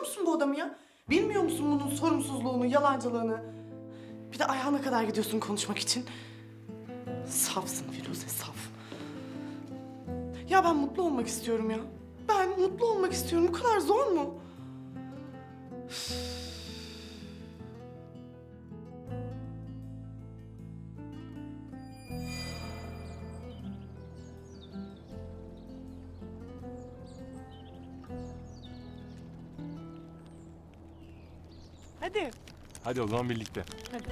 tanımıyor musun bu adamı ya? Bilmiyor musun bunun sorumsuzluğunu, yalancılığını? Bir de ayağına kadar gidiyorsun konuşmak için. Safsın Firuze, saf. Ya ben mutlu olmak istiyorum ya. Ben mutlu olmak istiyorum. Bu kadar zor mu? Hadi. Hadi o zaman birlikte. Hadi.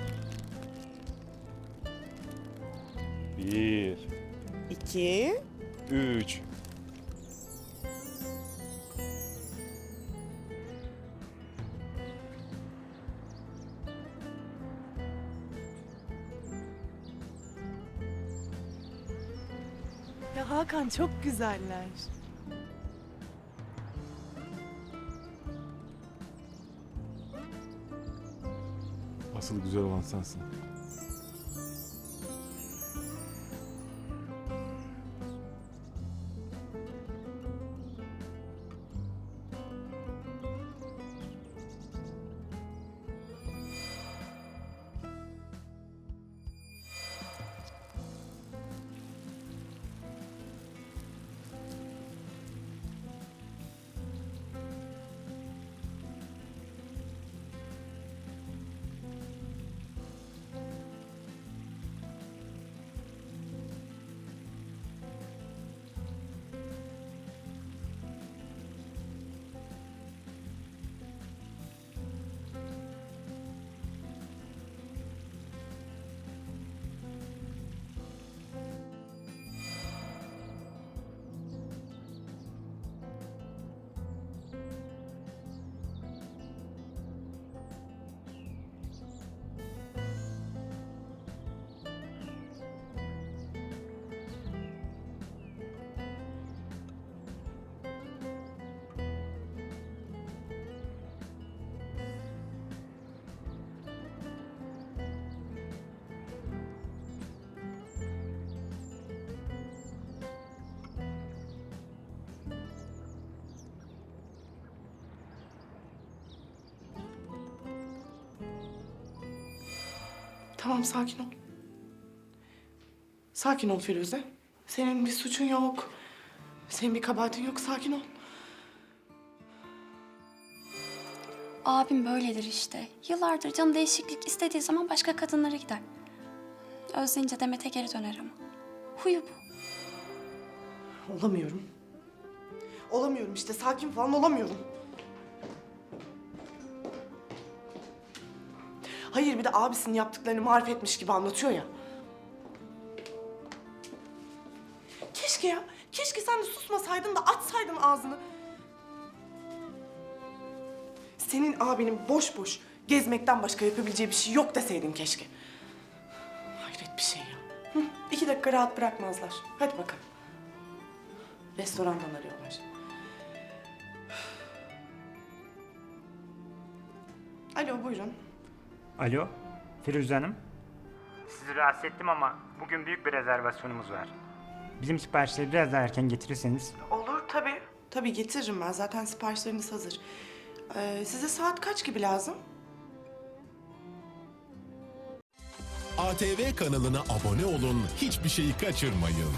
Bir, İki. üç. Ya Hakan çok güzeller. Asıl güzel olan sensin. Tamam sakin ol. Sakin ol Firuze. Senin bir suçun yok. Senin bir kabahatin yok. Sakin ol. Abim böyledir işte. Yıllardır canı değişiklik istediği zaman başka kadınlara gider. Özleyince Demet'e geri döner ama. Huyu bu. Olamıyorum. Olamıyorum işte. Sakin falan olamıyorum. Hayır bir de abisinin yaptıklarını marifetmiş gibi anlatıyor ya. Keşke ya. Keşke sen de susmasaydın da açsaydın ağzını. Senin abinin boş boş gezmekten başka yapabileceği bir şey yok deseydin keşke. Hayret bir şey ya. Hı, iki dakika rahat bırakmazlar. Hadi bakalım. Restorandan arıyorlar. Alo buyurun. Alo, Firuze Hanım. Sizi rahatsız ettim ama bugün büyük bir rezervasyonumuz var. Bizim siparişleri biraz daha erken getirirseniz Olur tabii. Tabii getiririm ben. Zaten siparişleriniz hazır. Ee, size saat kaç gibi lazım? ATV kanalına abone olun, hiçbir şeyi kaçırmayın.